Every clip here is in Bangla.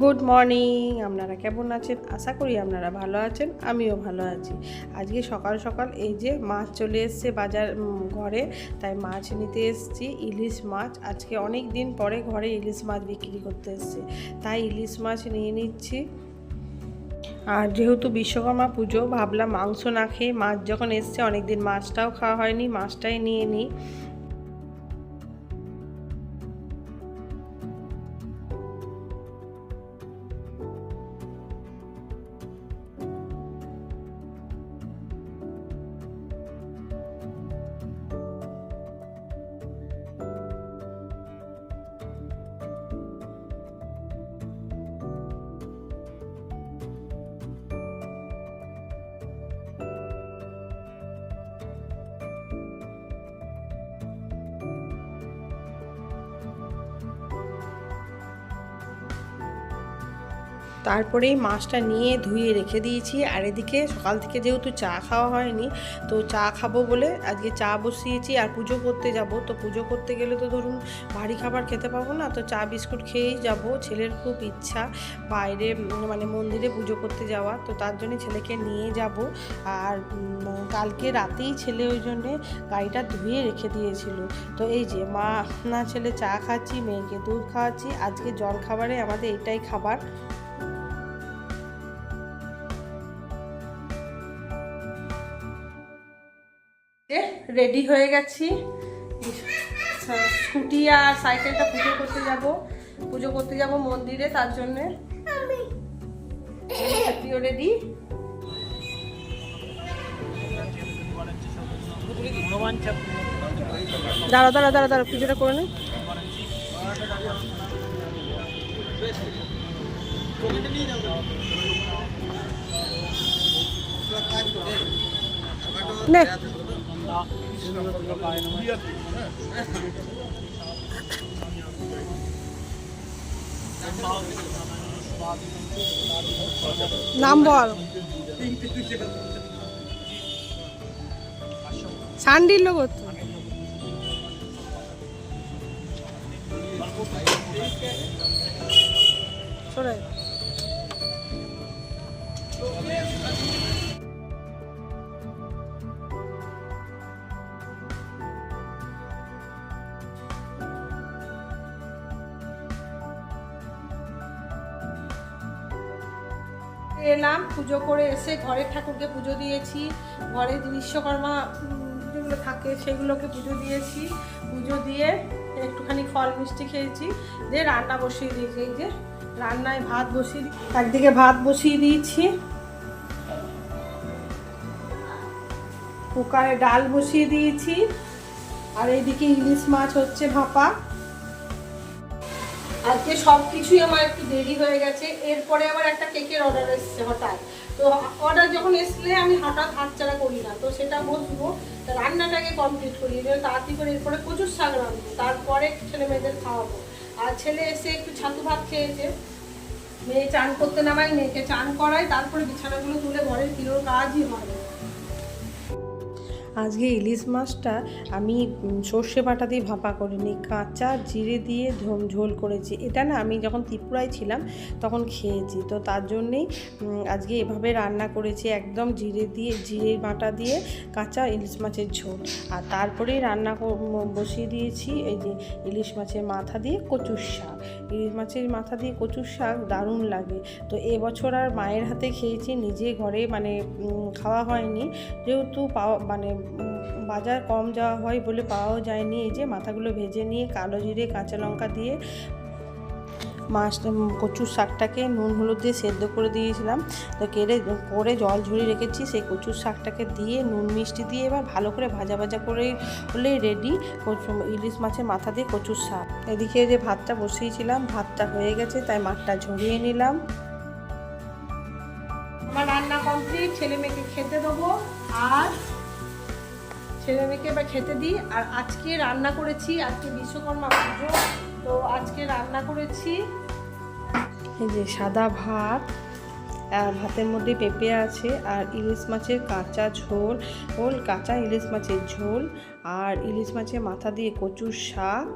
গুড মর্নিং, আপনারা কেমন আছেন? আশা করি আপনারা ভালো আছেন, আমিও ভালো আছি। আজকে সকাল সকাল এই যে মাছ চলে এসছে বাজার ঘরে, তাই মাছ নিতে এসছি, ইলিশ মাছ। আজকে অনেক দিন পরে ঘরে ইলিশ মাছ বিক্রি করতে এসছে, তাই ইলিশ মাছ নিয়ে নিচ্ছি। আর যেহেতু বিশ্বকর্মা পুজো, ভাবলাম মাংস না খেয়ে মাছ যখন এসছে অনেক দিন মাছটাও খাওয়া হয়নি, মাছটাই নিয়ে নিই। তারপরেই মাছটা নিয়ে ধুয়ে রেখে দিয়েছি। আর এদিকে সকাল থেকে যেহেতু চা খাওয়া হয়নি, তো চা খাব বলে আজকে চা বসিয়েছি আর পুজো করতে যাব। তো পুজো করতে গেলে তো ধরুন ভারী খাবার খেতে পাবো না, তো চা বিস্কুট খেয়েই যাব। ছেলের খুব ইচ্ছা বাইরে মানে মন্দিরে পুজো করতে যাওয়া তো তার জন্য ছেলেকে নিয়ে যাব। আর কালকে রাতেই ছেলে ওই জন্যে গাড়িটা ধুয়ে রেখে দিয়েছিল। তো এই যে মা, না ছেলে চা খাচ্ছি, মেয়েকে দুধ খাওয়াচ্ছি। আজকে জল খাবারে আমাদের এটাই খাবার। রেডি হয়ে গেছি। স্কুটি আর সাইকেলটা পুজো করতে যাব। পুজো করতে যাব মন্দিরে, তার জন্যে। রেডি দাঁড়া দাঁড়া দাঁড়া দাঁড়া পুজোটা করে নে। নে। নাম বল সান্ডির লোক তো সরে। এলাম, পুজো করে এসে ঘরের ঠাকুরকে পুজো দিয়েছি। ঘরে বিশ্বকর্মা যেগুলো থাকে সেগুলোকে পুজো দিয়েছি। পুজো দিয়ে একটুখানি ফল মিষ্টি খেয়েছি। দিয়ে রান্না বসিয়ে দিয়েছি। এই যে রান্নায় ভাত বসিয়ে দি- একদিকে ভাত বসিয়ে দিয়েছি। কুকারে ডাল বসিয়ে দিয়েছি। আর এইদিকে ইলিশ মাছ হচ্ছে ভাপা। আজকে সব কিছুই আমার একটু দেরি হয়ে গেছে। এরপরে আবার একটা কেকের অর্ডার এসেছে হঠাৎ। তো অর্ডার যখন এসলে আমি হঠাৎ হাত হাতছাড়া করি না। তো সেটা বসবো রান্নাটাকে কমপ্লিট করি জন্য তাড়াতাড়ি করে এরপরে প্রচুর শাক রাখব তারপরে ছেলে মেয়েদের খাওয়াবো। আর ছেলে এসে একটু ছাতু ভাত খেয়েছে। মেয়ে চান করতে নামাই মেয়েকে চান করাই তারপরে বিছানাগুলো তুলে ঘরের কিলোর কাজই হয় আজকে ইলিশ মাছটা আমি সর্ষে বাটা দিয়ে ভাপা করিনি, কাঁচা জিরে দিয়ে ঝোল ঝোল করেছি। এটা না আমি যখন ত্রিপুরায় ছিলাম তখন খেয়েছি। তো তার জন্যেই আজকে এভাবে রান্না করেছি একদম জিরে দিয়ে, জিরে বাটা দিয়ে কাঁচা ইলিশ মাছের ঝোল। আর তারপরেই রান্না বসিয়ে দিয়েছি এই যে ইলিশ মাছের মাথা দিয়ে কচুর শাক। ইলিশ মাছের মাথা দিয়ে কচুর শাক দারুণ লাগে। তো এবছর আর মায়ের হাতে খেয়েছি, নিজে ঘরে মানে খাওয়া হয়নি। যেহেতু পাওয়া মানে বাজার কম যাওয়া হয় বলে পাওয়াও যায়নি। এই যে মাথাগুলো ভেজে নিয়ে কালো জিরে, কাঁচা লঙ্কা দিয়ে মাছ কচুর শাকটাকে নুন, হলুদ দিয়ে সেদ্ধ করে দিয়েছিলাম। তো কেড়ে, করে জল ঝরিয়ে রেখেছি। সেই কচুর শাকটাকে দিয়ে, নুন, মিষ্টি দিয়ে এবার ভালো করে ভাজা ভাজা করে হলেই রেডি ইলিশ মাছের মাথা দিয়ে কচুর শাক। এদিকে যে ভাতটা বসিয়েছিলাম, ভাতটা হয়ে গেছে, তাই মাঠটা ঝরিয়ে নিলাম। আমার রান্না কমপ্লিট ছেলে মেয়েকে খেতে দেবো। আর ছেলে মেয়েকে এবার খেতে দিই। আর আজকে রান্না করেছি, আজকে বিশ্বকর্মা পুজো। তো আজকে রান্না করেছি এই যে সাদা ভাত ভাতের মধ্যে পেঁপে আছে, আর ইলিশ মাছের কাঁচা ঝোল, ওল কাঁচা ইলিশ মাছের ঝোল, আর ইলিশ মাছের মাথা দিয়ে কচুর শাক,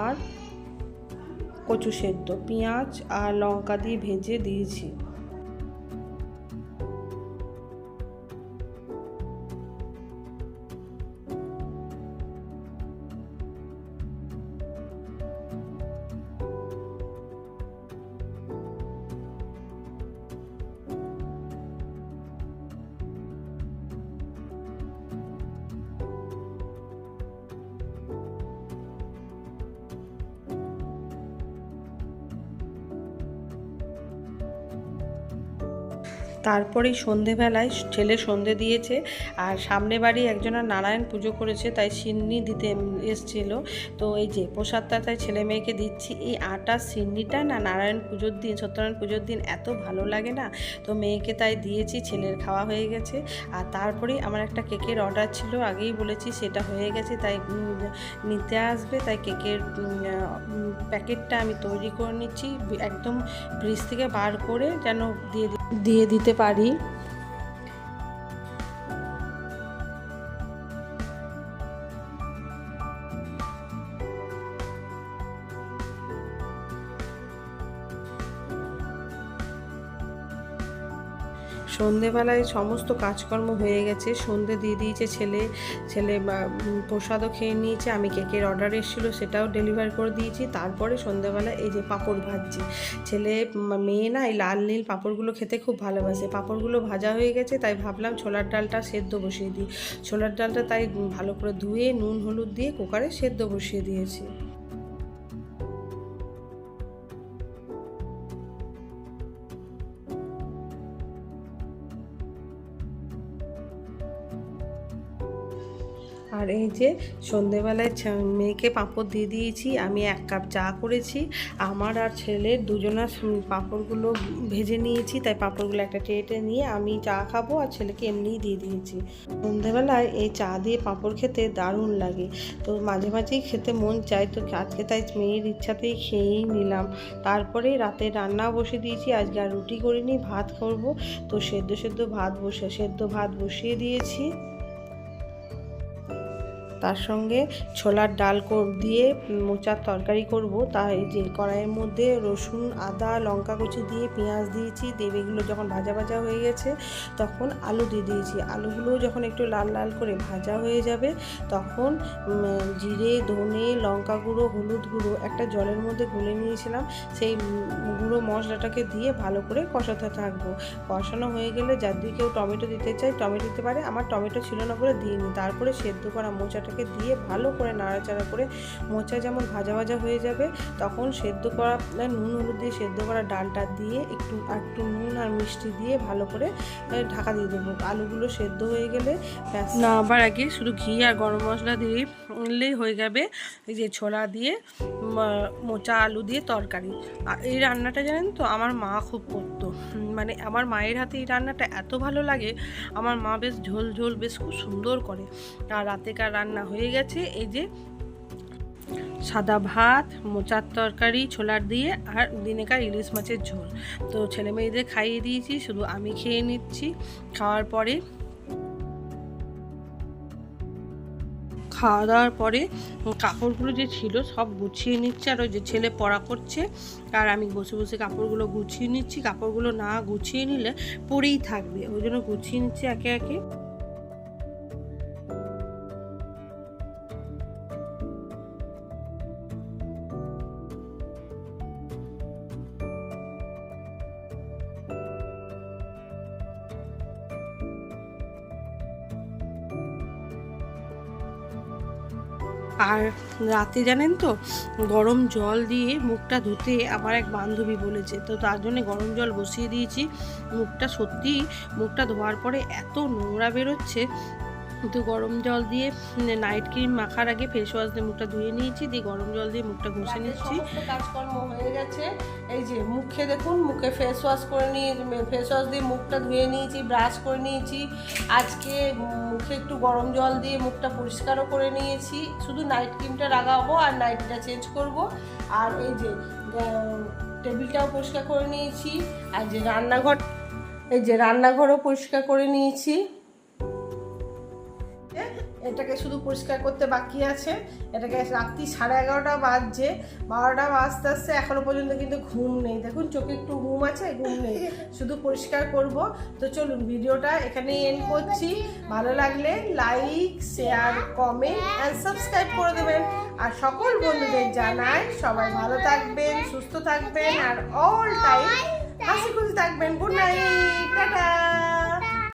আর কচু সেদ্ধ, পেঁয়াজ আর লঙ্কা দিয়ে ভেজে দিয়েছি। তারপরেই সন্ধেবেলায় ছেলে সন্ধে দিয়েছে আর সামনে বাড়ি একজনের নারায়ণ পুজো করেছে, তাই সিন্নি দিতে এসছিল। তো এই যে প্রসাদটা তাই ছেলে মেয়েকে দিচ্ছি। এই আটা সিন্নিটা না নারায়ণ পুজোর দিন, সত্যনারায়ণ পুজোর দিন এত ভালো লাগে না? তো মেয়েকে তাই দিয়েছি, ছেলের খাওয়া হয়ে গেছে। আর তারপরেই আমার একটা কেকের অর্ডার ছিল, আগেই বলেছি সেটা হয়ে গেছে, তাই নিতে আসবে। তাই কেকের প্যাকেটটা আমি তৈরি করে নিচ্ছি, একদম ফ্রিজ থেকে বার করে যেন দিয়ে দিয়ে দিতে পারি সন্ধেবেলায় সমস্ত কাজকর্ম হয়ে গেছে। সন্ধে দিয়ে দিয়েছে ছেলে ছেলে প্রসাদও খেয়ে নিয়েছে। আমি কেকের অর্ডার এসেছিল, সেটাও ডেলিভার করে দিয়েছি। তারপরে সন্ধেবেলায় এই যে পাঁপড় ভাজছি। ছেলে মেয়ে না, এই লাল নীল পাঁপড়গুলো খেতে খুব ভালোবাসে। পাঁপড়গুলো ভাজা হয়ে গেছে, তাই ভাবলাম ছোলার ডালটা সেদ্ধ বসিয়ে দিই। ছোলার ডালটা তাই ভালো করে ধুয়ে, নুন, হলুদ দিয়ে কুকারে সেদ্ধ বসিয়ে দিয়েছি। আর এই যে সন্ধেবেলায় মেয়েকে পাঁপড় দিয়ে দিয়েছি, আমি এক কাপ চা করেছি। আমার আর ছেলের দুজনার পাঁপড়গুলো ভেজে নিয়েছি, তাই পাঁপড়গুলো একটা ট্রেটে নিয়ে আমি চা খাব আর ছেলেকে এমনিই দিয়ে দিয়েছি। সন্ধেবেলায় এই চা দিয়ে পাঁপড় খেতে দারুণ লাগে। তো মাঝে মাঝেই খেতে মন চায়, তো আজকে তাই মেয়ের ইচ্ছাতেই খেয়েই নিলাম। তারপরে রাতে রান্না বসে দিয়েছি, আজকে আর রুটি করিনি, ভাত করব। তো সেদ্ধ সেদ্ধ ভাত বসে, সেদ্ধ ভাত বসিয়ে দিয়েছি। তার সঙ্গে ছোলার ডাল দিয়ে মোচার তরকারি করব। তাই যে কড়াইয়ের মধ্যে রসুন, আদা, লঙ্কা কুচি দিয়ে পেঁয়াজ দিয়েছি। দেবে এগুলো যখন ভাজা ভাজা হয়ে গেছে, তখন আলু দিয়ে দিয়েছি। আলুগুলো যখন একটু লাল লাল করে ভাজা হয়ে যাবে, তখন জিরে, ধনে, লঙ্কা গুঁড়ো, হলুদ গুঁড়ো একটা জলের মধ্যে গুলে নিয়েছিলাম। সেই গুঁড়ো মশলাটাকে দিয়ে ভালো করে কষাতে থাকব। কষানো হয়ে গেলে যার দিয়ে কেউ টমেটো দিতে চায়, টমেটো দিতে পারে। আমার টমেটো ছিল না বলে দিইনি। তারপরে সেদ্ধ করা মোচাটাকে দিয়ে ভালো করে নাড়াচাড়া করে মোচা যেমন ভাজা ভাজা হয়ে যাবে, তখন সেদ্ধ করা নুন হলুদ দিয়ে সেদ্ধ করা ডালটা দিয়ে একটু একটু নুন আর মিষ্টি দিয়ে ভালো করে ঢাকা দিয়ে দেবো। আলুগুলো সেদ্ধ হয়ে গেলে না, আবার আগে শুধু ঘি আর গরম মশলা দিলেই হয়ে যাবে। এই যে ছোলা দিয়ে মোচা, আলু দিয়ে তরকারি। এই রান্নাটা জানেন তো, আমার মা খুব করতো। মানে আমার মায়ের হাতে এই রান্নাটা এত ভালো লাগে, আমার মা বেশ ঝোল ঝোল, বেশ খুব সুন্দর করে। আর রাতেকার রান্না হয়ে গেছে। এই যে সাদা ভাত, মোচার তরকারি, ছোলার দিয়ে আর দিনেকার ইলিশ মাছের ঝোল। তো ছেলে মেয়েদের খাইয়ে দিয়েছি, শুধু আমি খেয়ে নিচ্ছি। খাওয়ার পরে খাওয়া দাওয়ার পরে কাপড়গুলো যে ছিল সব গুছিয়ে নিচ্ছে আর ওই যে ছেলে পড়া করছে। আর আমি বসে বসে কাপড়গুলো গুছিয়ে নিচ্ছি। কাপড়গুলো না গুছিয়ে নিলে পরেই থাকবে। ওই জন্য গুছিয়ে নিচ্ছি একে একে। আর রাতে জানেন তো, গরম জল দিয়ে মুখটা ধুতে আমার এক বান্ধবী বলেছে। তো তার জন্য গরম জল বসিয়ে দিয়েছি। মুখটা সত্যি মুখটা ধোয়ার পরে এত নোংরা বেরোচ্ছে কিন্তু গরম জল দিয়ে নাইট ক্রিম মাখার আগে ফেস ওয়াশ দিয়ে মুখটা ধুয়ে নিয়েছি দিয়ে গরম জল দিয়ে মুখটা ঘষে নিচ্ছি। কাজকর্ম হয়ে গেছে। এই যে মুখে দেখুন মুখে ফেস ওয়াশ করে নিয়ে ফেস ওয়াশ দিয়ে মুখটা ধুয়ে নিয়েছি ব্রাশ করে নিয়েছি। আজকে মুখে একটু গরম জল দিয়ে মুখটা পরিষ্কারও করে নিয়েছি। শুধু নাইট ক্রিমটা লাগাবো আর নাইটটা চেঞ্জ করব। আর এই যে টেবিলটাও পরিষ্কার করে নিয়েছি। আর যে রান্নাঘর এই যে রান্নাঘরও পরিষ্কার করে নিয়েছি। এটাকে শুধু পরিষ্কার করতে বাকি আছে। এটাকে রাত্রি সাড়ে এগারোটা বাজছে। বারোটা বাজতে আসতে এখনও পর্যন্ত কিন্তু ঘুম নেই। দেখুন, চোখে একটু ঘুম আছে, ঘুম নেই। শুধু পরিষ্কার করব। তো চলুন, ভিডিওটা এখানেই এন্ড করছি। ভালো লাগলে like share comment and subscribe করে দেবেন। আর সকল বন্ধুদের জানাই সবাই ভালো থাকবেন, সুস্থ থাকবেন, আর অল টাইম হাসি খুশি থাকবেন। Good night tata.